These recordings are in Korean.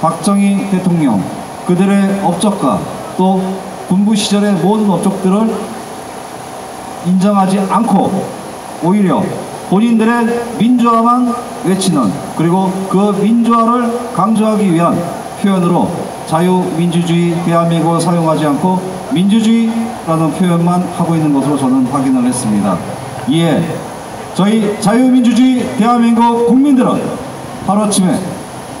박정희 대통령 그들의 업적과 또 군부 시절의 모든 업적들을 인정하지 않고 오히려 본인들의 민주화만 외치는 그리고 그 민주화를 강조하기 위한 표현으로 자유민주주의 대한민국을 사용하지 않고 민주주의라는 표현만 하고 있는 것으로 저는 확인을 했습니다. 이에 저희 자유민주주의 대한민국 국민들은 하루아침에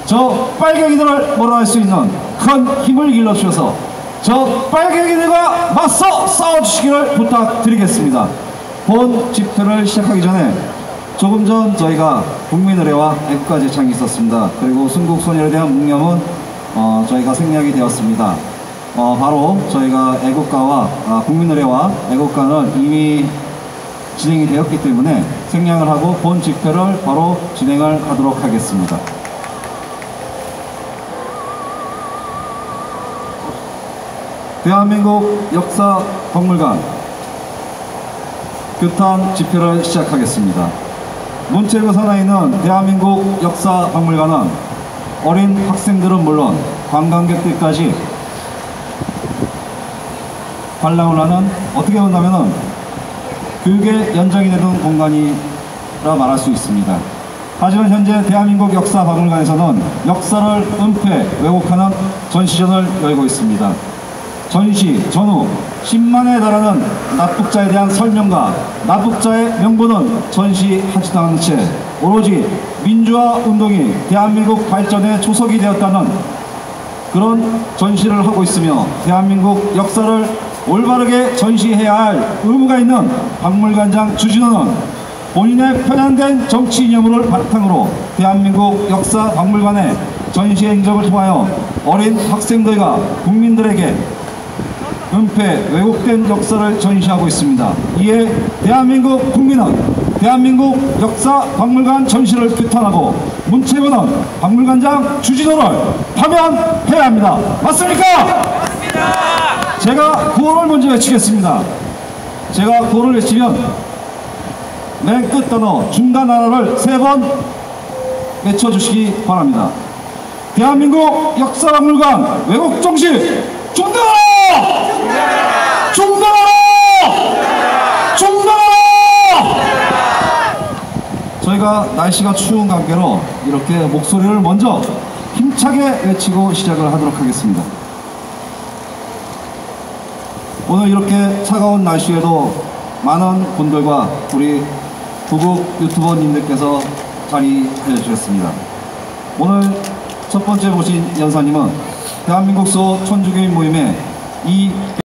저 빨갱이들을 몰아낼 수 있는 큰 힘을 길러주셔서 저 빨갱이들과 맞서 싸워주시기를 부탁드리겠습니다. 본 집회를 시작하기 전에 조금 전 저희가 국민의례와 애국가 제창이 있었습니다. 그리고 순국 소녀에 대한 묵념은 어, 저희가 생략이 되었습니다. 어, 바로 저희가 애국가와 아, 국민의례와 애국가는 이미 진행이 되었기 때문에 생략을 하고 본 집회를 바로 진행을 하도록 하겠습니다. 대한민국 역사 박물관 규탄 집회를 시작하겠습니다. 문체부 있는 대한민국 역사 박물관은 어린 학생들은 물론 관광객들까지 관람을 하는 어떻게 본다면 교육의 연장이 되는 공간이라 말할 수 있습니다. 하지만 현재 대한민국 역사 박물관에서는 역사를 은폐, 왜곡하는 전시전을 열고 있습니다. 전시, 전후 10만에 달하는 납북자에 대한 설명과 납북자의 명분은 전시하지도 않은 채 오로지 민주화 운동이 대한민국 발전의 초석이 되었다는 그런 전시를 하고 있으며 대한민국 역사를 올바르게 전시해야 할 의무가 있는 박물관장 주진호는 본인의 편향된 정치 이념을 바탕으로 대한민국 역사 박물관의 전시 행정을 통하여 어린 학생들과 국민들에게 은폐, 왜곡된 역사를 전시하고 있습니다. 이에 대한민국 국민은 대한민국 역사 박물관 전시를 규탄하고 문체부는 박물관장 주진호를 파면해야 합니다. 맞습니까? 맞습니다. 제가 구호를 먼저 외치겠습니다. 제가 구호를 외치면 맨 끝 단어 중단 하나를 세 번 외쳐주시기 바랍니다. 대한민국 역사 박물관 왜곡 정시 중단하라! 중단하라! 중단하라! 저희가 날씨가 추운 관계로 이렇게 목소리를 먼저 힘차게 외치고 시작을 하도록 하겠습니다. 오늘 이렇게 차가운 날씨에도 많은 분들과 우리 부국 유튜버님들께서 자리해 주셨습니다. 오늘 첫 번째 모신 연사님은 대한민국 소 천주교인 모임의